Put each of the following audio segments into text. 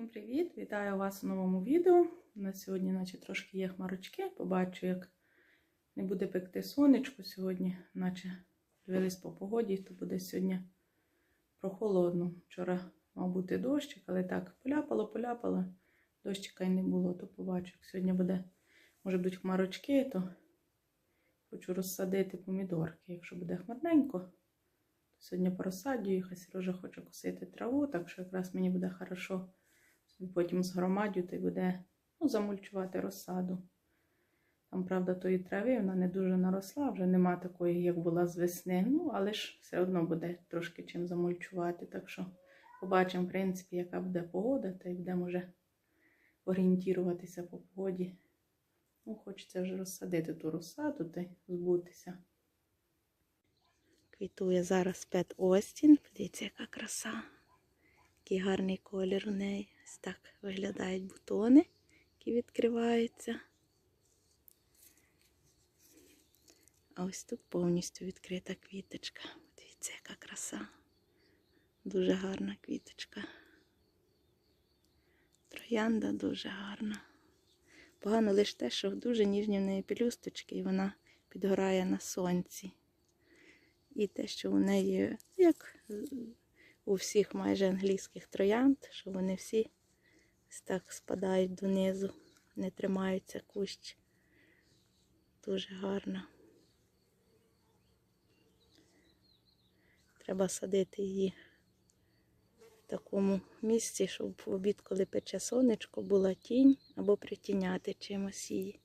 Всім привіт! Вітаю вас у новому відео. У нас сьогодні, наче трошки є хмарочки. Побачу, як не буде пекти сонечко сьогодні, наче дивились по погоді, то буде сьогодні прохолодно. Вчора мав бути дощик, але так поляпало, поляпало. Дощика й не було, то побачу, як сьогодні буде, може будуть хмарочки, то хочу розсадити помідорки. Якщо буде хмарненько, то сьогодні порозсадю їх, а Сережа хоче косити траву, так що якраз мені буде хорошо потім згромадю, то й буде ну, замульчувати розсаду. Там, правда, тої трави вона не дуже наросла, вже нема такої, як була з весни. Ну, але ж все одно буде трошки чим замульчувати. Так що побачимо, в принципі, яка буде погода, та й буде, може, орієнтуватися по погоді. Ну, хочеться вже розсадити ту розсаду та збутися. Квітує зараз Пет Остін. Подивіться, яка краса. Який гарний колір у неї. Ось так виглядають бутони, які відкриваються. А ось тут повністю відкрита квіточка. Дивіться, яка краса. Дуже гарна квіточка. Троянда дуже гарна. Погано лише те, що дуже ніжні в неї пелюсточки, і вона підгорає на сонці. І те, що у неї, як у всіх майже англійських троянд, що вони всі ось так спадають донизу, не тримаються кущ. Дуже гарно. Треба садити її в такому місці, щоб в обід, коли пече сонечко, була тінь або притіняти чимось її.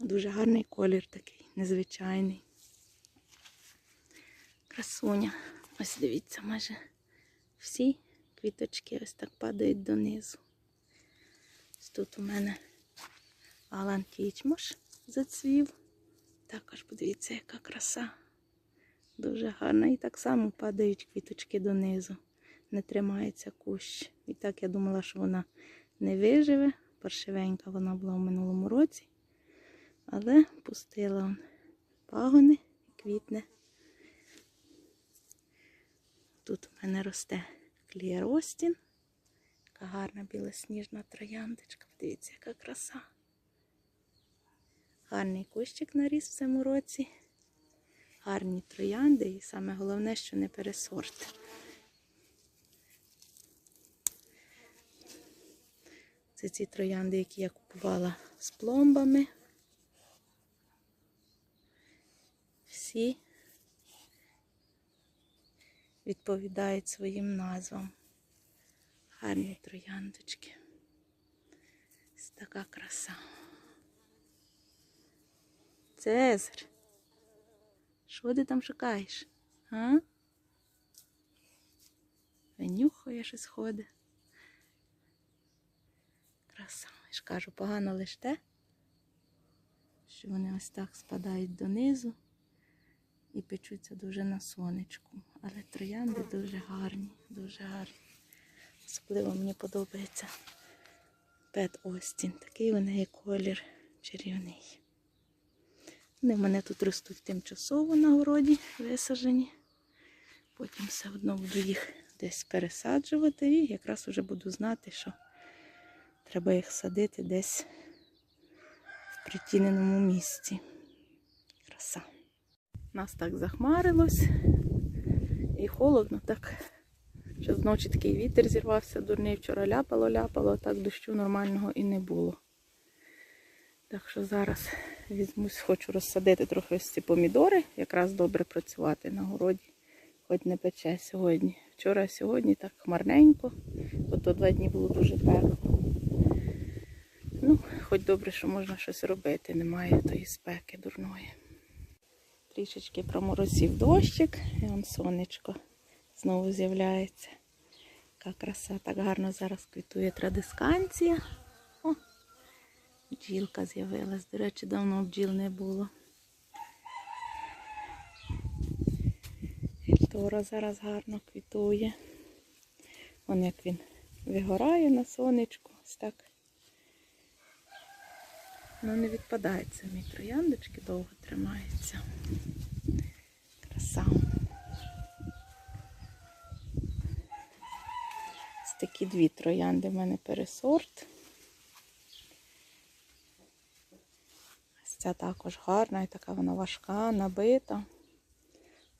Дуже гарний колір такий, незвичайний. Красуня. Ось дивіться, майже всі квіточки ось так падають донизу. Тут у мене Алан Тічмош зацвів. Також подивіться, яка краса. Дуже гарна. І так само падають квіточки донизу. Не тримається кущ. І так я думала, що вона не виживе. Паршивенька вона була в минулому році. Але пустила он пагони квітне. Тут у мене росте Клієр Остін. Яка гарна білосніжна трояндочка. Подивіться, яка краса. Гарний кущик наріс в цьому році. Гарні троянди і саме головне, що не пересорт. Це ці троянди, які я купувала з пломбами. Всі відповідають своїм назвам. Гарні трояндочки. Ось така краса. Цезар. Що ти там шукаєш? А? Винюхає щось ходить. Краса. Я ж кажу, погано лише те, що вони ось так спадають донизу і печуться дуже на сонечку. Але троянди дуже гарні, дуже гарні. Особливо мені подобається Пет Остін. Такий у неї колір чарівний. Вони в мене тут ростуть тимчасово на городі, висаджені. Потім все одно буду їх десь пересаджувати і якраз вже буду знати, що треба їх садити десь в притіненому місці. Краса. Нас так захмарилось і холодно, так що зночі такий вітер зірвався дурний. Вчора ляпало-ляпало, так дощу нормального і не було. Так що зараз візьмусь, хочу розсадити трохи ось ці помідори, якраз добре працювати на городі, хоч не пече сьогодні. Вчора, сьогодні так хмарненько, бо то два дні було дуже тепло. Ну, хоч добре, що можна щось робити, немає тої спеки дурної. Трішечки проморосів дощик, і он сонечко знову з'являється. Яка краса, так гарно зараз квітує традисканція. О, бджілка з'явилась. До речі, давно бджіл не було. Тора зараз гарно квітує. Вон як він вигорає на сонечку. Ось так. Ну, не відпадають самі трояндочки, довго тримаються. Краса. Ось такі дві троянди в мене пересорт. Ось ця також гарна і така вона важка, набита.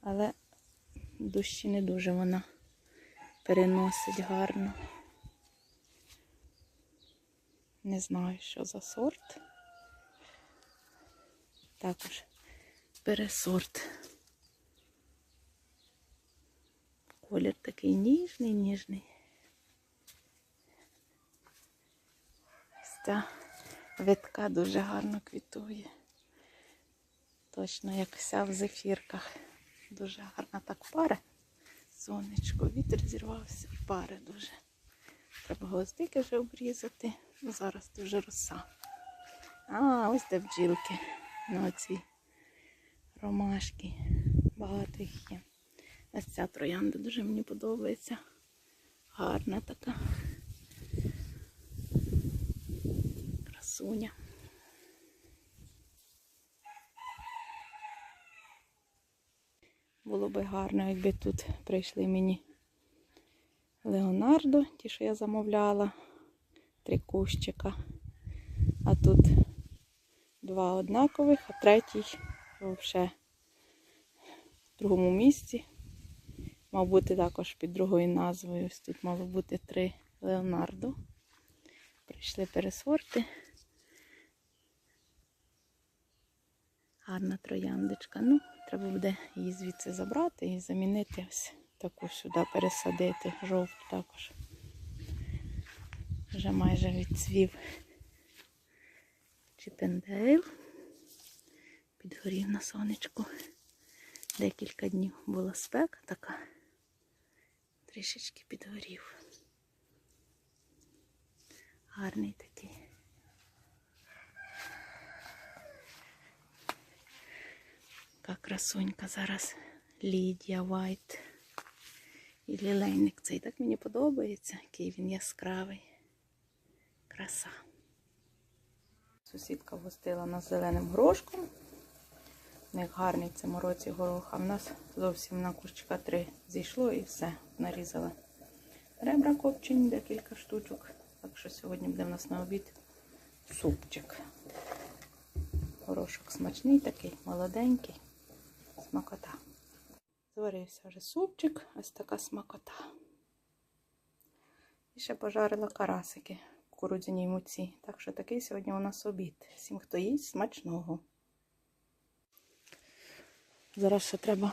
Але дощі не дуже вона переносить гарно. Не знаю, що за сорт. Також пересорт. Колір такий ніжний, ніжний. Ця витка дуже гарно квітує. Точно як вся в зефірках. Дуже гарна так пари. Сонечко, вітер зірвався, і пари дуже. Треба гвоздики вже обрізати. Зараз дуже роса. А, ось де бджілки. На оцій ромашки. Багато їх є. Ось ця троянда дуже мені подобається. Гарна така. Красуня. Було би гарно, якби тут прийшли мені Леонардо, ті, що я замовляла, три кущика. А тут два однакових, а третій взагалі в другому місці. Мав бути також під другою назвою. Ось тут мало бути три Леонардо. Прийшли пересорти. Гарна трояндочка. Ну, треба буде її звідси забрати і замінити ось таку сюди пересадити. Жовту також. Вже майже відцвів Чіпендейл. Підгорів на сонечку. Декілька днів була спека така. Трішечки підгорів. Гарний такий. Така красунька зараз Лідія Вайт. І лілейник цей так мені подобається, який він яскравий. Краса. Сусідка вгостила нас зеленим горошком. У них гарний цьому році горох, а в нас зовсім на кущика три зійшло і все, нарізала. Ребра копчені, декілька штучок. Так що сьогодні буде в нас на обід супчик. Горошок смачний такий, молоденький. Смакота. Зварився вже супчик, ось така смакота. І ще пожарила карасики кукурудзяній муці. Так що такий сьогодні у нас обід. Всім, хто їсть, смачного. Зараз ще треба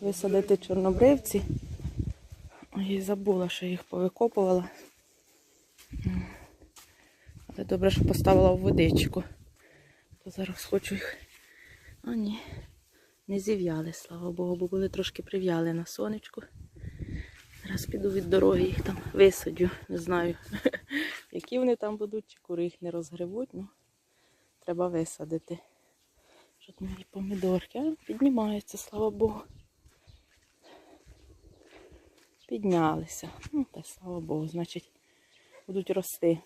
висадити чорнобривці. Ой, забула, що їх повикопувала. Але добре, що поставила в водичку. То зараз хочу їх. А ні, не зів'яли, слава Богу, бо були трошки прив'яли на сонечку. Зараз піду від дороги, їх там висадю. Не знаю, які вони там будуть, чи кури їх не розгребуть. Ну, треба висадити. Що тут мої помідорки? А, піднімаються, слава Богу. Піднялися. Ну, та слава Богу, значить, будуть рости.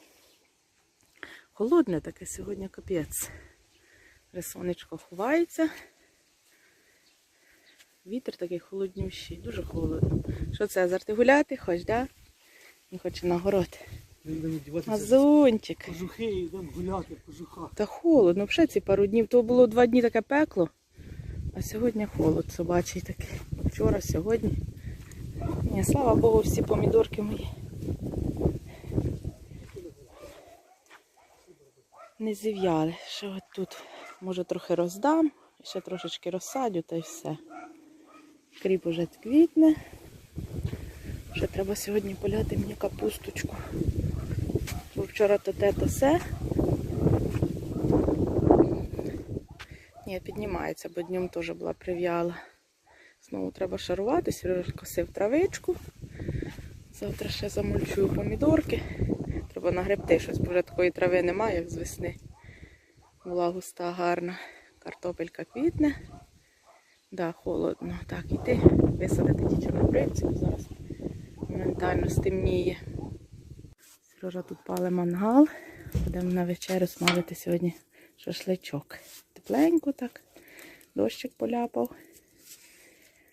Холодне таке сьогодні капець. Сонечко ховається. Вітер такий холоднющий, дуже холодно. Що це, азарти гуляти хоч, да? Він хоче на город. Діватися кожухи і йдемо гуляти в кожухах. Та холодно, вже ці пару днів. То було два дні таке пекло, а сьогодні холод собачий такий. Вчора, сьогодні. Ні, слава Богу, всі помідорки мої. Не зів'яли. Ще от тут, може, трохи роздам, ще трошечки розсадю та й все. Кріп уже квітне. Ще треба сьогодні поляти мені капусточку. Вчора то те, то все. Ні, піднімається, бо днем теж була прив'яла. Знову треба шарувати, Сережа косив травичку. Завтра ще замульчую помідорки. Треба нагребти щось, бо вже такої трави немає, як з весни. Була густа, гарна. Картопелька квітне. Да, холодно. Так, іти висадити ті чорнобривці, бо зараз моментально стемніє. Сережа тут пале мангал. Будемо на вечерю смалити сьогодні шашличок. Тепленько так. Дощик поляпав.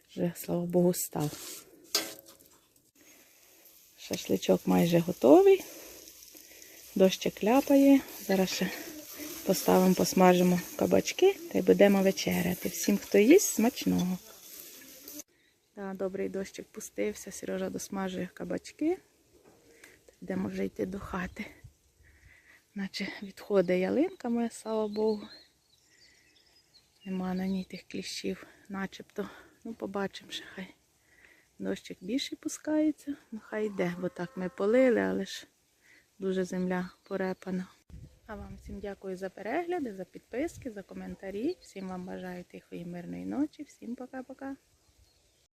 Вже, слава Богу, став. Шашличок майже готовий. Дощик ляпає. Зараз ще поставимо, посмажимо кабачки та й будемо вечеряти. Всім, хто їсть, смачного. Да, добрий дощик пустився. Сережа досмажує кабачки. Йдемо вже йти до хати. Наче відходить ялинка моя, слава Богу. Нема на ній тих кліщів, начебто. Ну, побачимо ще хай. Дощик більше пускається, ну хай йде, бо так ми полили, але ж дуже земля порепана. А вам всім дякую за перегляди, за підписки, за коментарі. Всім вам бажаю тихої мирної ночі. Всім пока-пока.